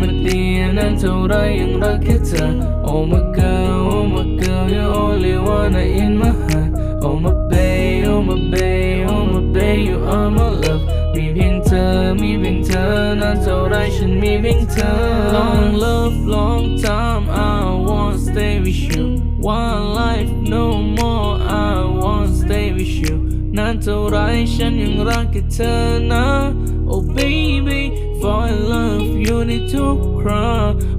มันเตียนนั้นเท่าไรยังรักแค่เธอ Oh my girl Oh my girl you only wanna in my heart Oh my babe Oh my babe Oh my babe you are my love มีเพียงเธอ มีเพียงเธอนั้นเท่าไรฉันมีเพียงเธอ Long love long time I want stay with you One life no more านเท่าไรฉันยังรักแค่เธอนะ Oh baby for I love you ในทุกครา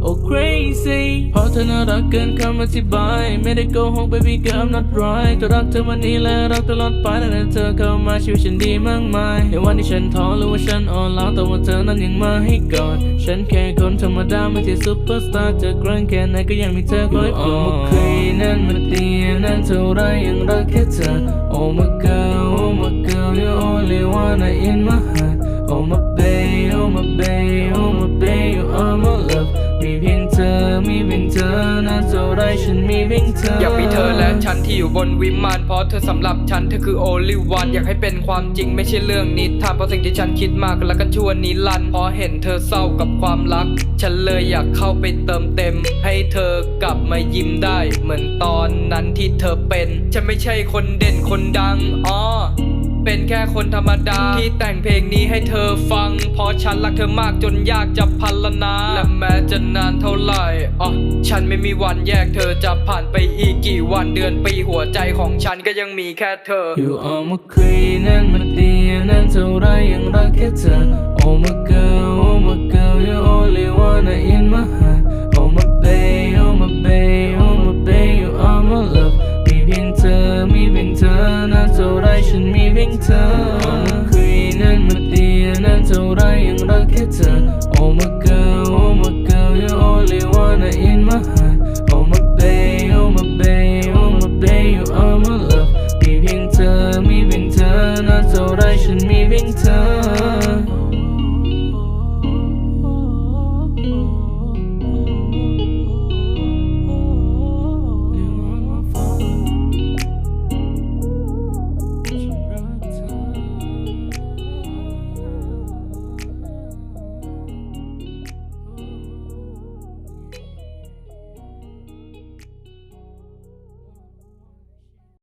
Oh crazy เพราะเธอน่ารักเกินคำอธิบาย ไม่ได้โกหก baby girl I'm not right แต่รักเธอวันนี้และรักตลอดไปตั้งแต่เธอเข้ามาชีวิตฉันดีมากมายในวันที่ฉันท้อหรือว่าฉันอ่อนล้าแต่ว่าเธอนั้นยังมาให้กอดฉันแค่คนธรรมดาไม่ใช่ซุปเปอร์สตาร์จะกรั้งแค่ไหนก็ยังมีเธอคอยปลอบเคยนั้นมาเตียนั้นเท่าไรยังรักแค่เธอ Oh my girl Oh my girl you only wanna in my heart Oh my babe Oh my babe Oh my babe you are my love มีเพียงเธอ มีเพียงเธอนะเท่าไรฉันมีเพียงเธอ อยากมีเธอและฉันที่อยู่บนวิมานเพราะเธอสำหรับฉันเธอคือ only one อยากให้เป็นความจริงไม่ใช่เรื่องนิทานเพราะสิ่งที่ฉันคิดมากแล้วกันชวนนิรันดร์เพราะเห็นเธอเศร้ากับความรัก ฉันเลยอยากเข้าไปเติมเต็ม ให้เธอกลับมายิ้มได้ เหมือนตอนนั้นที่เธอเป็น ฉันไม่ใช่คนเด่นคนดังอ๋อ เป็นแค่คนธรรมดา ที่แต่งเพลงนี้ให้เธอฟัง เพราะฉันรักเธอมากจนอยากจะพันละนา และแม้จะนานเท่าไหร่อ๋อฉันไม่มีวันแยกเธอจะผ่านไปอีกกี่วันเดือนปีหัวใจของฉันก็ยังมีแค่เธอ อยู่ออกมาคุยนั้นมาเตียนั้นเท่าไรยังรักแค่เธอ Oh my girl Oh my มีเพียงเธอนานเท่าไรฉันมีเพียงเธอคุยนั้นมาเตียนานเท่าไรยังรักแค่เธอ Oh my girl Oh my girl you only wanna in my heart Oh my babe Oh my babe Oh my babe you are my love มีเพียงเธอมีเพียงเธอนานเท่าไรฉันมีเพียงเธอ